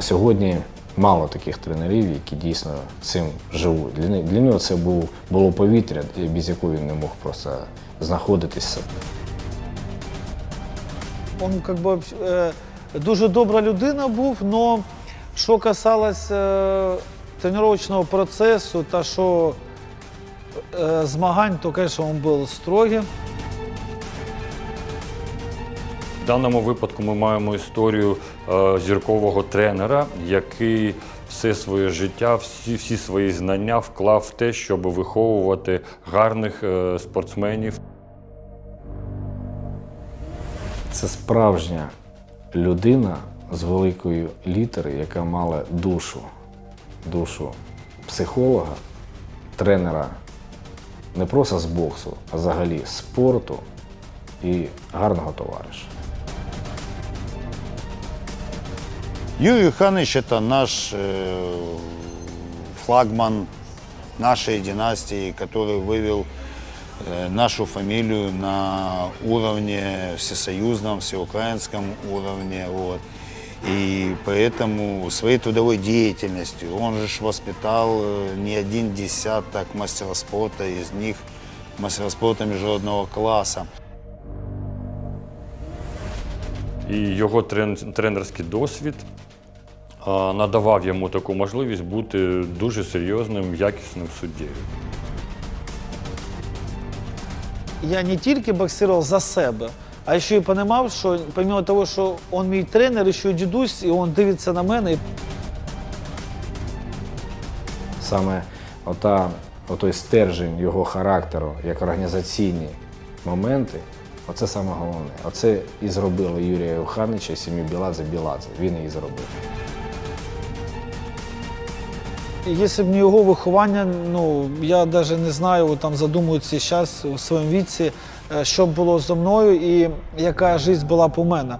сьогодні мало таких тренерів, які дійсно цим живуть. Для, для нього це був, було повітря, без якого він не мог просто знаходитися. Він как би, е, дуже добра людина був, але що касалось е, тренувального процесу та що е, змагань, то, звісно, він був строгий. В даному випадку ми маємо історію е, зіркового тренера, який все своє життя, всі, всі свої знання вклав в те, щоб виховувати гарних е, спортсменів. Це справжня людина з великої літери, яка мала душу, душу психолога, тренера не просто з боксу, а взагалі спорту і гарного товариша. Юрий Юханович – это наш э, флагман нашей династии, который вывел э, нашу фамилию на уровне всесоюзном, всеукраинском уровне. Вот. И поэтому своей трудовой деятельностью он же воспитал э, не один десяток мастеров спорта, из них мастера спорта международного класса. І його тренерський досвід надавав йому таку можливість бути дуже серйозним, якісним суддєю. Я не тільки боксував за себе, а ще й розумів, що помимо того, що він мій тренер, ще й дідусь, і він дивиться на мене. Саме ота, отой стержень його характеру, як організаційні моменти, оце саме головне. Оце і зробили Юрія Євханича і сім'ю Біладзе Біладзе. Він її зробив. Якщо б не його виховання, ну я навіть не знаю, там задумуються зараз у своєму віці, е, що було зі мною і яка життя була б у мене.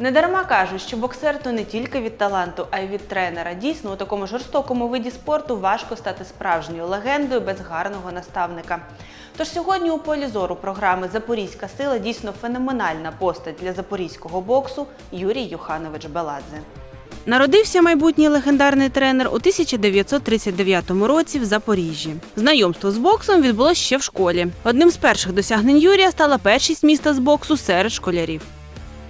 Недарма кажуть, що боксер то не тільки від таланту, а й від тренера. Дійсно, у такому жорстокому виді спорту важко стати справжньою легендою без гарного наставника. Тож сьогодні у полі зору програми Запорізька сила дійсно феноменальна постать для запорізького боксу Юрій Юханович Беладзе. Народився майбутній легендарний тренер у 1939 році в Запоріжжі. Знайомство з боксом відбулося ще в школі. Одним з перших досягнень Юрія стала першість міста з боксу серед школярів.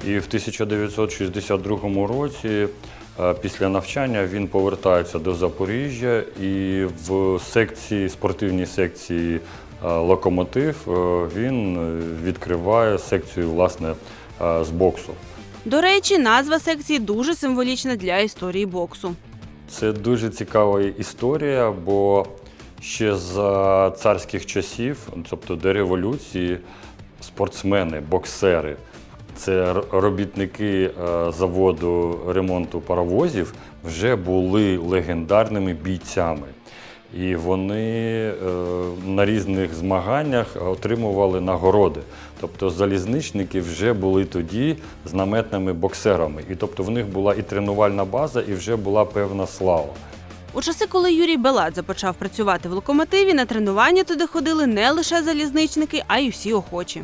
І в 1962 році, е, після навчання, він повертається до Запоріжжя і в секції, спортивній секції е, Локомотив е, він відкриває секцію власне з боксу. До речі, назва секції дуже символічна для історії боксу. Це дуже цікава історія, бо ще за царських часів, тобто до революції, спортсмени, боксери, це робітники е, заводу ремонту паровозів, вже були легендарними бійцями. І вони е, на різних змаганнях отримували нагороди. Тобто залізничники вже були тоді знаметними боксерами. І тобто в них була і тренувальна база, і вже була певна слава. У часи, коли Юрій Беладзе почав працювати в локомотиві, на тренування туди ходили не лише залізничники, а й усі охочі.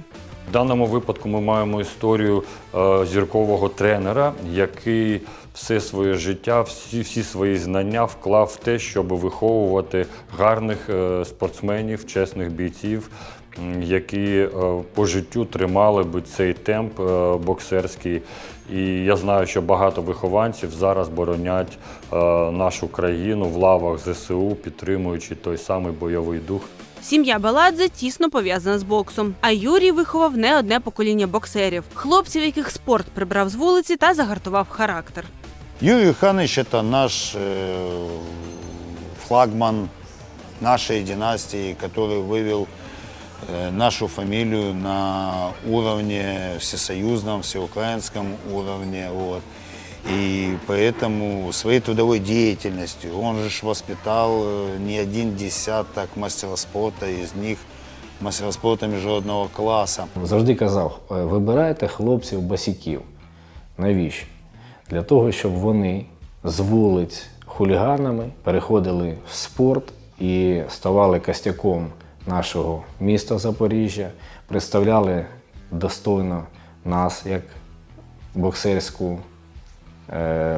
Даному випадку ми маємо історію е, зіркового тренера, який все своє життя, всі, всі свої знання вклав в те, щоб виховувати гарних е, спортсменів, чесних бійців, які е, по життю тримали би цей темп боксерський. І я знаю, що багато вихованців зараз боронять нашу країну в лавах ЗСУ, підтримуючи той самий бойовий дух Сім'я Беладзе тісно пов'язана з боксом. А Юрій виховав не одне покоління боксерів, хлопців, яких спорт прибрав з вулиці та загартував характер. Юрий Юханович – это наш э, флагман нашей династии, который вывел э, нашу фамилию на уровне всесоюзном, всеукраинском уровне. Вот. И поэтому своей трудовой деятельностью он же воспитал э, не один десяток мастеров спорта, из них мастера спорта международного класса. Завжди казав, «Е, вибирайте хлопців босиків. Навіщо? Для того, щоб вони з вулиць хуліганами переходили в спорт і ставали костяком нашого міста Запоріжжя, представляли достойно нас як боксерську,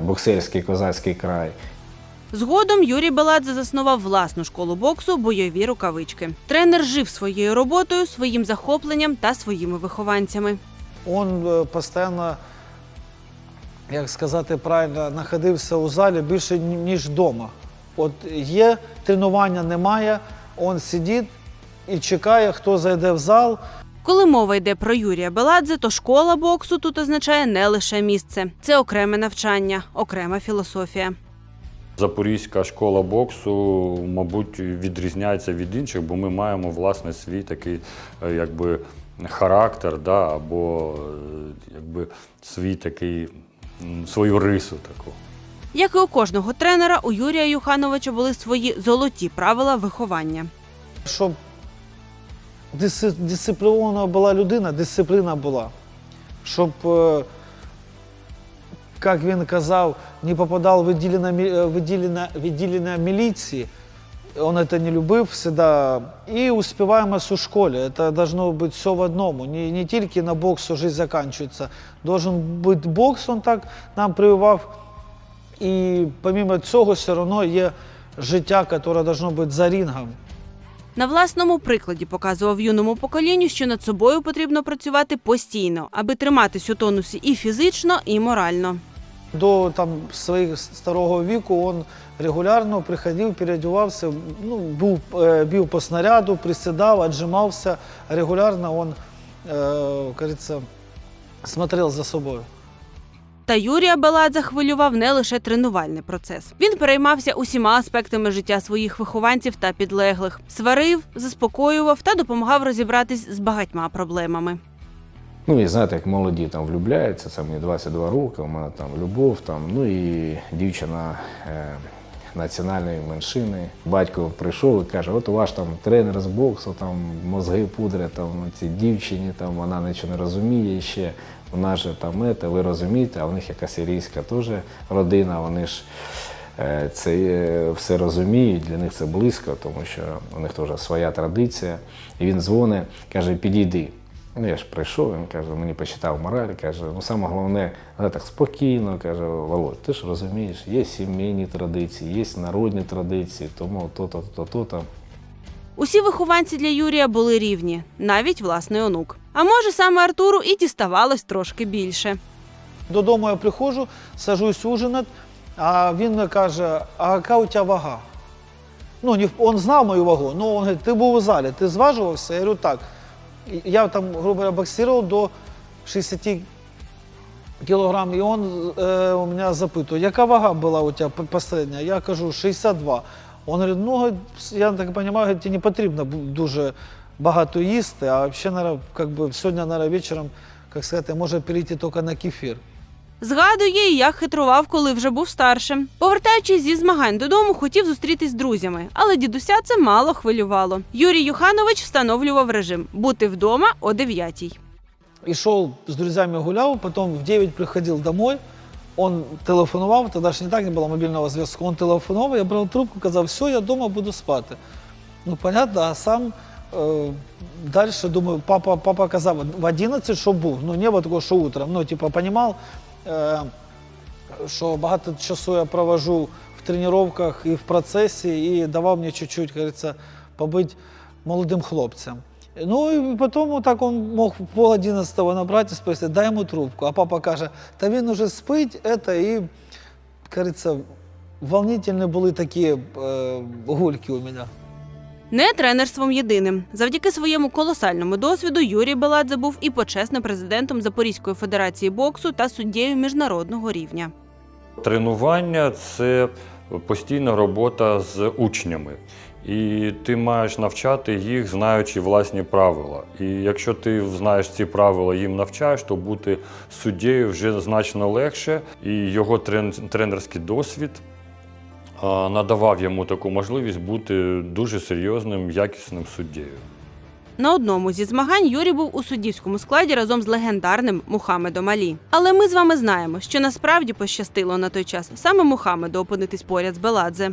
боксерський козацький край. Згодом Юрій Беладзе заснував власну школу боксу бойові рукавички. Тренер жив своєю роботою, своїм захопленням та своїми вихованцями. Он е, постійно, як сказати правильно, знаходився у залі більше ніж вдома. От є тренування, немає, він сидить і чекає, хто зайде в зал. Коли мова йде про Юрія Беладзе, то школа боксу тут означає не лише місце, це окреме навчання, окрема філософія. Запорізька школа боксу, мабуть, відрізняється від інших, бо ми маємо власне свій такий е, якби характер, да, або е, якби свій такий свою рису таку. Як і у кожного тренера, у Юрія Юхановича були свої золоті правила виховання. Щоб диси- дисциплінована була людина, дисципліна була. Щоб, е, як він казав, не попадав в відділення, міліції. Он це не любив всегда. І успіваємость у школі. Це должно бути все в одному. Не, не тільки на боксу життя закінчується. Должен бути бокс, он так нам прививав. І помимо цього, все одно є життя, яке должно бути за рінгом. На власному прикладі показував юному поколінню, що над собою потрібно працювати постійно, аби триматись у тонусі і фізично, і морально. До там своїх старого віку він регулярно приходив, переодівався, ну, був, е, бив по снаряду, присідав, віджимався. Регулярно він, е, кажеться, смотрел за собою. Та Юрія Беладзе хвилював не лише тренувальний процес. Він переймався усіма аспектами життя своїх вихованців та підлеглих, сварив, заспокоював та допомагав розібратись з багатьма проблемами. Ну і знаєте, як молоді там влюбляються, це мені 22 роки, у мене там любов, там, ну і дівчина е, національної меншини. Батько прийшов і каже, от у ваш там тренер з боксу, там мозги пудрять там цій дівчині, там вона нічого не розуміє ще. Вона же там ете, ви розумієте, а в них якась сирійська теж родина, вони ж е, це е, все розуміють, для них це близько, тому що у них теж своя традиція. І він дзвонить, каже, підійди. Ну, я ж прийшов, він каже, мені почитав мораль, каже, ну саме головне, але так спокійно, каже, Володь, ти ж розумієш, є сімейні традиції, є народні традиції, тому то-то, то-то, то. Усі вихованці для Юрія були рівні, навіть власний онук. А може, саме Артуру і діставалось трошки більше. Додому я приходжу, сажусь ужинати, а він мені каже, а яка у тебе вага? Ну, він знав мою вагу, але він говорить, ти був у залі, ти зважувався? Я говорю, так. Я там, грубо говоря, боксував до 60 кілограм, і він е, у мене запитує, яка вага була у тебе последня? Я кажу, 62. Він говорить, ну, я так говорить, тебе не потрібно дуже багато їсти, а взагалі, наверное, как бы, сьогодні, наверное, вечором, як сказати, може перейти тільки на кефір. Згадує, як хитрував, коли вже був старшим. Повертаючись зі змагань додому, хотів зустрітись з друзями, але дідуся це мало хвилювало. Юрій Юханович встановлював режим бути вдома о 9 И шел с друзьями гулял, потом в 9 приходил домой, он телефонував, тогда ж не так не було мобільного зв'язку, он телефонував, я брав трубку, казав, все, я вдома буду спати. Ну, понятно, а сам е, далі думаю, папа, папа казав, в 11, що був, ну не було такого, що утром, ну, типа, понімав, е, що багато часу я провожу в тренуваннях і в процесі, і давав мені чуть-чуть, говориться, побити молодим хлопцем. Ну і потім так він мог в пол одинадцятого набрати і спросити, дай йому трубку. А папа каже, та він уже спить, это, і, кажеться, волнительні були такі е, гульки у мене. Не тренерством єдиним. Завдяки своєму колосальному досвіду Юрій Беладзе був і почесним президентом Запорізької федерації боксу та суддєю міжнародного рівня. Тренування це постійна робота з учнями. І ти маєш навчати їх, знаючи власні правила. І якщо ти знаєш ці правила, їм навчаєш, то бути суддєю вже значно легше. І його тренерський досвід надавав йому таку можливість бути дуже серйозним, якісним суддєю. На одному зі змагань Юрій був у суддівському складі разом з легендарним Мухаммедом Алі. Але ми з вами знаємо, що насправді пощастило на той час саме Мухаммеду опинитись поряд з Беладзе.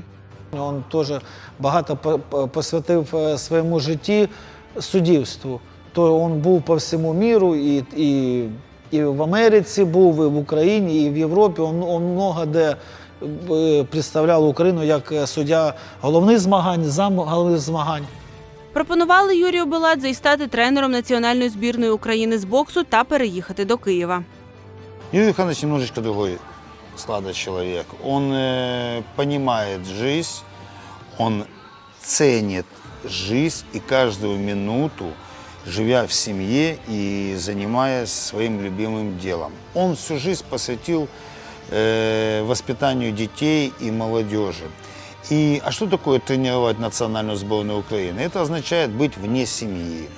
Він теж багато по- по- посвятив е, своєму житті суддівству. То він був по всьому міру і, і і в Америці був, і в Україні, і в Європі. Он, он много де е, представляв Україну як е, суддя головних змагань, зам головних змагань. Пропонували Юрію Беладзе й стати тренером національної збірної України з боксу та переїхати до Києва. Юрий Юханович немножечко другой склада человек. Он э, понимает жизнь, он ценит жизнь и каждую минуту, живя в семье и занимаясь своим любимым делом. Он всю жизнь посвятил э, воспитанию детей и молодежи. И, а что такое тренировать национальную сборную Украины? Это означает быть вне семьи.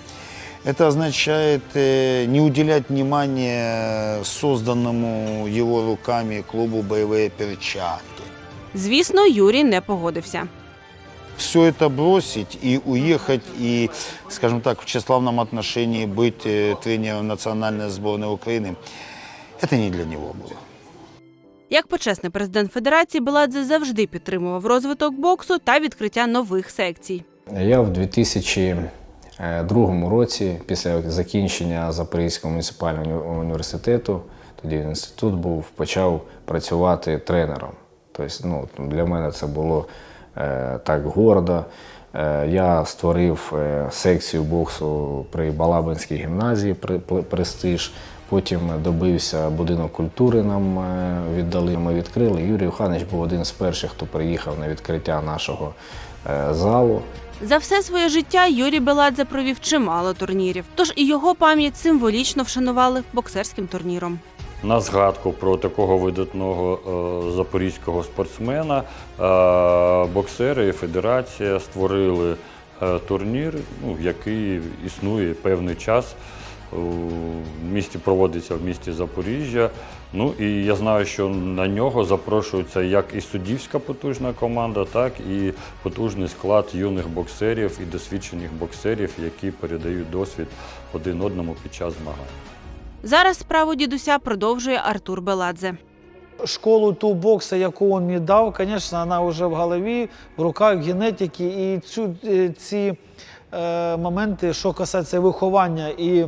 Это означает э, не уделять внимания созданному его руками клубу «Боевые перчатки». Звісно, Юрій не погодився. Все это бросить и уехать, и, скажем так, в тщеславном отношении быть э, тренером национальной сборной Украины, это не для него было. Як почесний президент федерації, Беладзе завжди підтримував розвиток боксу та відкриття нових секцій. Я в 2002 році, після закінчення Запорізького муніципального університету, тоді інститут був, почав працювати тренером. Тобто, ну, для мене це було е, так гордо. Е, я створив е, секцію боксу при Балабинській гімназії Престиж. Потім добився будинок культури, нам е, віддали. Ми відкрили. Юрій Юханович був один з перших, хто приїхав на відкриття нашого е, залу. За все своє життя Юрій Беладзе провів чимало турнірів, тож і його пам'ять символічно вшанували боксерським турніром. На згадку про такого видатного е, запорізького спортсмена е, боксери і федерація створили е, турнір, ну, який існує певний час. У місті проводиться в місті Запоріжжя. Ну і я знаю, що на нього запрошується як і суддівська потужна команда, так і потужний склад юних боксерів і досвідчених боксерів, які передають досвід один одному під час змагань. Зараз справу дідуся продовжує Артур Беладзе. Школу ту бокса, яку він мені дав, звісно, вона вже в голові, в руках генетики. І цю, е, ці е, моменти, що касається виховання і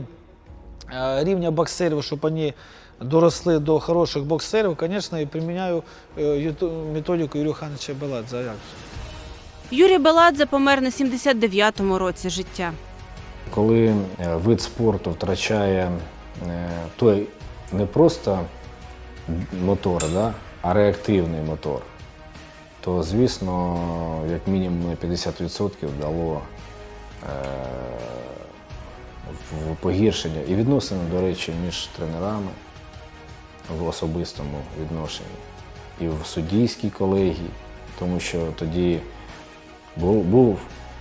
рівня боксерів, щоб вони доросли до хороших боксерів, звісно, і приміняю е, методику Юрія Хановича Беладзе. Як? Юрій Беладзе помер на 79-му році життя. Коли е, вид спорту втрачає е, той не просто мотор, да, а реактивний мотор, то, звісно, як мінімум на 50% дало е, в- погіршення і відносини, до речі, між тренерами в особистому відношенні, і в суддійській колегії, тому що тоді був, був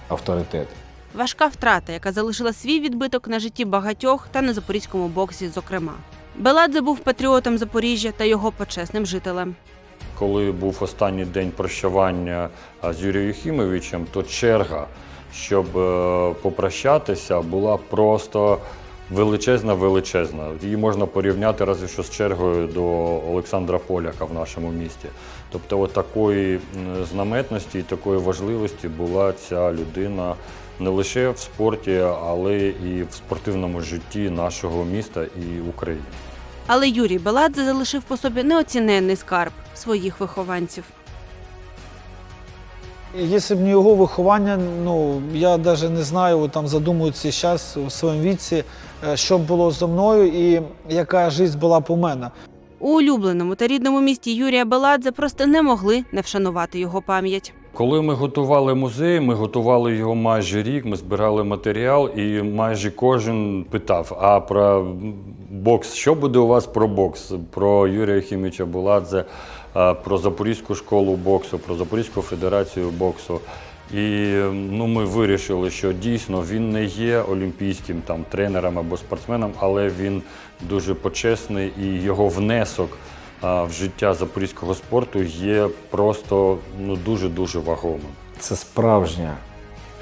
авторитет. Важка втрата, яка залишила свій відбиток на житті багатьох та на запорізькому боксі, зокрема. Беладзе був патріотом Запоріжжя та його почесним жителем. Коли був останній день прощування з Юрієм Єхімовичем, то черга, щоб е, попрощатися, була просто величезна, величезна. Її можна порівняти разве що з чергою до Олександра Поляка в нашому місті. Тобто, от такої знаметності і такої важливості була ця людина не лише в спорті, але і в спортивному житті нашого міста і України. Але Юрій Беладзе залишив по собі неоціненний скарб своїх вихованців. Якщо б не його виховання, ну я навіть не знаю, там задумуються зараз у своєму віці, е, що було зі мною і яка життя була б у мене. У улюбленому та рідному місті Юрія Беладзе просто не могли не вшанувати його пам'ять. Коли ми готували музей, ми готували його майже рік, ми збирали матеріал, і майже кожен питав: а про бокс, що буде у вас про бокс? Про Юрія Хіміча Буладзе, про Запорізьку школу боксу, про Запорізьку федерацію боксу. І ну, ми вирішили, що дійсно він не є олімпійським там, тренером або спортсменом, але він дуже почесний і його внесок а, в життя запорізького спорту є просто ну, дуже-дуже вагомим. Це справжня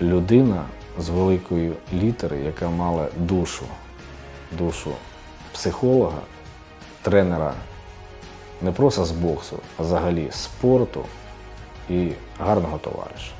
людина з великої літери, яка мала душу, душу психолога, тренера не просто з боксу, а взагалі з спорту і гарного товариша.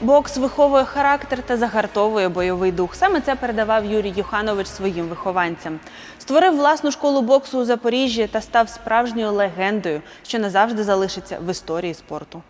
Бокс виховує характер та загартовує бойовий дух. Саме це передавав Юрій Юханович своїм вихованцям. Створив власну школу боксу у Запоріжжі та став справжньою легендою, що назавжди залишиться в історії спорту.